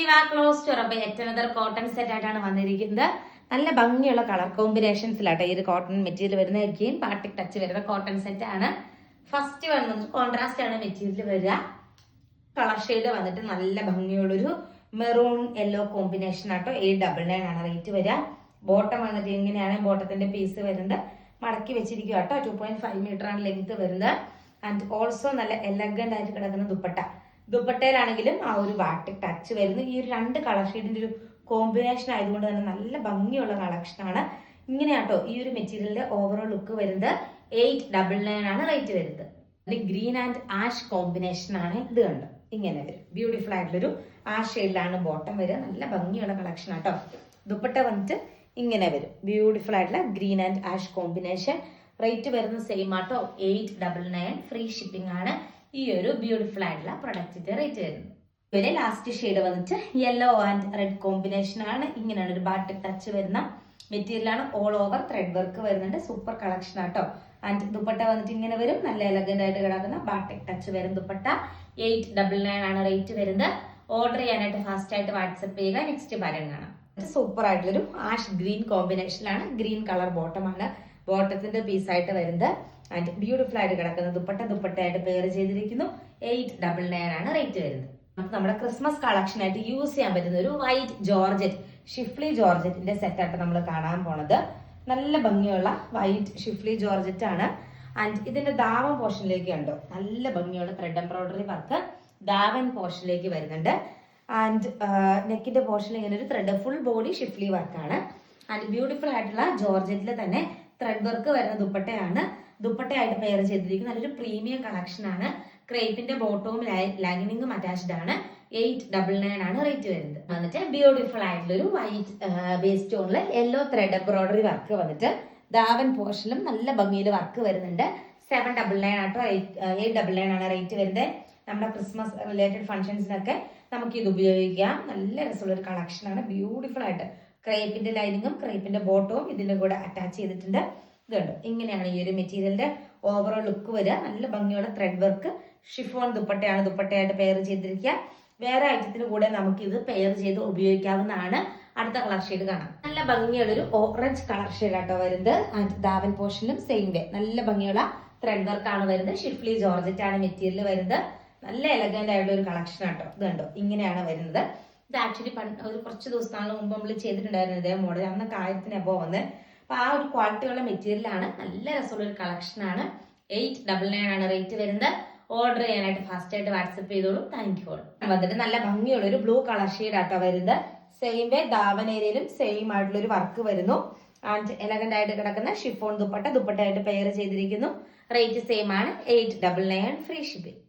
നിവ close to ഏറ്റവും cotton set ആയിട്ടാണ് വന്നിരിക്കുന്നത്. നല്ല ഭംഗിയുള്ള കളർ കോമ്പിനേഷൻസിലാട്ടോ ഈ ഒരു കോട്ടൺ മെറ്റീരിയൽ വരുന്ന. വരുന്നതായിരിക്കും പാർട്ടിക് ടച്ച് വരുന്ന കോട്ടൺ സെറ്റ് ആണ്. ഫസ്റ്റ് വന്നത് കോൺട്രാസ്റ്റ് ആണ് മെറ്റീരിയൽ വരിക. കളർ ഷെയ്ഡ് വന്നിട്ട് നല്ല ഭംഗിയുള്ളൊരു മെറൂൺ യെല്ലോ കോമ്പിനേഷൻ ആട്ടോ. എ ഡബിൾ നയൻ ആണ് റേറ്റ് വരിക. ബോട്ടം വന്നിട്ട് ഇങ്ങനെയാണ് ബോട്ടത്തിന്റെ പീസ് വരുന്നത്? മടക്കി വെച്ചിരിക്കുക കേട്ടോ. ടു പോയിന്റ് ഫൈവ് മീറ്റർ ആണ് ലെങ്ത് വരുന്നത്. ആൻഡ് ഓൾസോ നല്ല എലഗന്റ് ആയിട്ട് കിടക്കുന്ന ദുപ്പട്ട. ദുപ്പട്ടയിലാണെങ്കിലും ആ ഒരു വാട്ട് ടച്ച് വരുന്നു. ഈ ഒരു രണ്ട് കളർ ഷെയ്ഡിന്റെ ഒരു കോമ്പിനേഷൻ ആയതുകൊണ്ട് തന്നെ നല്ല ഭംഗിയുള്ള കളക്ഷൻ ആണ്. ഇങ്ങനെയാട്ടോ ഈ ഒരു മെറ്റീരിയലിന്റെ ഓവറോൾ ലുക്ക് വരുന്നത്. എയ്റ്റ് ഡബിൾ നയൻ ആണ് റേറ്റ് വരുന്നത്. ഗ്രീൻ ആൻഡ് ആഷ് കോമ്പിനേഷൻ ആണ് ഇത് കണ്ടോ? ഇങ്ങനെ വരും. ബ്യൂട്ടിഫുൾ ആയിട്ടുള്ളൊരു ആ ഷെയ്ഡിലാണ് ബോട്ടം വരിക. നല്ല ഭംഗിയുള്ള കളക്ഷൻ ആട്ടോ. ദുപ്പട്ട വന്നിട്ട് ഇങ്ങനെ വരും. ബ്യൂട്ടിഫുൾ ആയിട്ടുള്ള green and ash combination rate വരുന്നത് സെയിം ആട്ടോ. Eight double nine free shipping ആണ്. ഈ ഒരു ബ്യൂട്ടിഫുൾ ആയിട്ടുള്ള പ്രൊഡക്റ്റിന്റെ റേറ്റ് വരുന്നത്. ഇവരെ ലാസ്റ്റ് ഷെയ്ഡ് വന്നിട്ട് യെല്ലോ ആൻഡ് റെഡ് കോമ്പിനേഷൻ ആണ്. ഇങ്ങനെയാണ് ഒരു ബാട്ടിക് ടച്ച് വരുന്ന മെറ്റീരിയൽ ആണ്. ഓൾ ഓവർ ത്രെഡ് വർക്ക് വരുന്നുണ്ട്. സൂപ്പർ കളക്ഷൻ ആട്ടോ. ആൻഡ് ദുപ്പട്ട വന്നിട്ട് ഇങ്ങനെ വരും. നല്ല എലഗന്റ് ആയിട്ട് കിടക്കുന്ന ബാട്ടിക് ടച്ച് വരും ദുപ്പട്ട. എയ്റ്റ് ഡബിൾ നയൻ ആണ് റേറ്റ് വരുന്നത്. ഓർഡർ ചെയ്യാനായിട്ട് ഫാസ്റ്റ് ആയിട്ട് വാട്സപ്പ് ചെയ്യുക. നെക്സ്റ്റ് പാറ്റേൺ കാണാം. സൂപ്പർ ആയിട്ടുള്ളൊരു ആഷ് ഗ്രീൻ കോമ്പിനേഷനിലാണ് ഗ്രീൻ കളർ ബോട്ടം ആണ്. ബോട്ടത്തിന്റെ പീസായിട്ട് വരുന്നത്. ആൻഡ് ബ്യൂട്ടിഫുൾ ആയിട്ട് കിടക്കുന്ന ദുപ്പട്ട ദുപ്പട്ടയായിട്ട് പെയർ ചെയ്തിരിക്കുന്നു. എയ്റ്റ് ഡബിൾ നയൻ ആണ് റേറ്റ് വരുന്നത്. നമുക്ക് നമ്മുടെ ക്രിസ്മസ് കളക്ഷൻ ആയിട്ട് യൂസ് ചെയ്യാൻ പറ്റുന്ന ഒരു വൈറ്റ് ജോർജറ്റ് ഷിഫ്ലി ജോർജറ്റിന്റെ സെറ്റായിട്ട് നമ്മൾ കാണാൻ പോണത്. നല്ല ഭംഗിയുള്ള വൈറ്റ് ഷിഫ്ലി ജോർജറ്റ് ആണ്. ആൻഡ് ഇതിന്റെ ദാവൻ പോർഷനിലേക്ക് ഉണ്ടോ നല്ല ഭംഗിയുള്ള ത്രെഡ് എംബ്രോയിഡറി വർക്ക് ദാവൻ പോർഷനിലേക്ക് വരുന്നുണ്ട്. ആൻഡ് നെക്കിന്റെ പോർഷനിൽ ഇങ്ങനെ ഒരു ത്രെഡ് ഫുൾ ബോഡി ഷിഫ്ലി വർക്കാണ് ആൻഡ് ബ്യൂട്ടിഫുൾ ആയിട്ടുള്ള ജോർജറ്റിൽ തന്നെ ത്രെഡ് വർക്ക് വരുന്ന ദുപ്പട്ടയാണ് ദുപ്പട്ടയായിട്ട് പെയർ ചെയ്തിരിക്കുന്ന നല്ലൊരു പ്രീമിയം കളക്ഷൻ ആണ്. ക്രേപ്പിന്റെ ബോട്ടവും ലൈനിങ്ങും അറ്റാച്ച്ഡ് ആണ്. എയ്റ്റ് ഡബിൾ നയൻ ആണ് റേറ്റ് വരുന്നത്. വന്നിട്ട് ബ്യൂട്ടിഫുൾ ആയിട്ടുള്ള ഒരു വൈറ്റ് ബേസ് സ്റ്റോണിൽ യെല്ലോ ത്രെഡ് എംബ്രോയിഡറി വർക്ക് വന്നിട്ട് ദാവൻ പോർഷനിലും നല്ല ഭംഗിയിൽ വർക്ക് വരുന്നുണ്ട്. സെവൻ ഡബിൾ നയൻ ആട്ടോ എയ്റ്റ് ഡബിൾ നയൻ ആണ് റേറ്റ് വരുന്നത്. നമ്മുടെ ക്രിസ്മസ് റിലേറ്റഡ് ഫംഗ്ഷൻസിനൊക്കെ നമുക്ക് ഇത് ഉപയോഗിക്കാം. നല്ല രസമുള്ള ഒരു കളക്ഷൻ ആണ്. ബ്യൂട്ടിഫുൾ ആയിട്ട് ക്രേപ്പിന്റെ ലൈനിങ്ങും ക്രേപ്പിന്റെ ബോട്ടവും ഇതിന്റെ കൂടെ അറ്റാച്ച് ചെയ്തിട്ടുണ്ട്. ഇത് കണ്ടോ? ഇങ്ങനെയാണ് ഈ ഒരു മെറ്റീരിയലിന്റെ ഓവറോൾ ലുക്ക് വരിക. നല്ല ഭംഗിയുള്ള ത്രെഡ് വർക്ക് ഷിഫോൺ ദുപ്പട്ടയാണ് ദുപ്പട്ടയായിട്ട് പെയർ ചെയ്തിരിക്കുക. വേറെ ഐറ്റത്തിന് കൂടെ നമുക്ക് ഇത് പെയർ ചെയ്ത് ഉപയോഗിക്കാവുന്നതാണ്. അടുത്ത കളർ ഷെയ്ഡ് കാണാം. നല്ല ഭംഗിയുള്ള ഒരു ഓറഞ്ച് കളർ ഷെയ്ഡ് ആട്ടോ വരുന്നത്. ആൻഡ് ദാവൻ പോർഷനിലും സെയിം വേ നല്ല ഭംഗിയുള്ള ത്രെഡ് വർക്ക് ആണ് വരുന്നത്. ഷിഫ്ലി ജോർജറ്റ് ആണ് മെറ്റീരിയൽ വരുന്നത്. നല്ല എലഗന്റ് ആയിട്ടുള്ള ഒരു കളക്ഷൻ ആട്ടോ. ഇത് കണ്ടോ? ഇങ്ങനെയാണ് വരുന്നത്. ഇത് ആക്ച്വലി പണ്ട് ഒരു കുറച്ച് ദിവസങ്ങൾക്ക് മുമ്പ് നമ്മൾ ചെയ്തിട്ടുണ്ടായിരുന്നു ഇതേ മോഡൽ അന്ന് ആയിരത്തിന് എബോ വന്ന്. അപ്പൊ ആ ഒരു മെറ്റീരിയൽ ആണ്. നല്ല രസമുള്ള ഒരു കളക്ഷൻ ആണ്. എയ്റ്റ് ഡബിൾ നയൻ ആണ് റേറ്റ് വരുന്നത്. ഓർഡർ ചെയ്യാനായിട്ട് ഫാസ്റ്റ് ആയിട്ട് വാട്സപ്പ് ചെയ്തോളൂ. താങ്ക് യു ഓൾ വന്നിട്ട് നല്ല ഭംഗിയുള്ള ഒരു ബ്ലൂ കളർ ഷെയ്ഡ് ആട്ടോ വരുന്നത്. സെയിം വേ ദാവൻ ഏരിയയിലും സെയിം ആയിട്ടുള്ള ഒരു വർക്ക് വരുന്നു. ആൻഡ് എലഗന്റ് ആയിട്ട് കിടക്കുന്ന ഷിഫോൺ ദുപ്പട്ട ദുപ്പട്ടയായിട്ട് പെയർ ചെയ്തിരിക്കുന്നു. റേറ്റ് സെയിം ആണ്. Eight double nine free shipping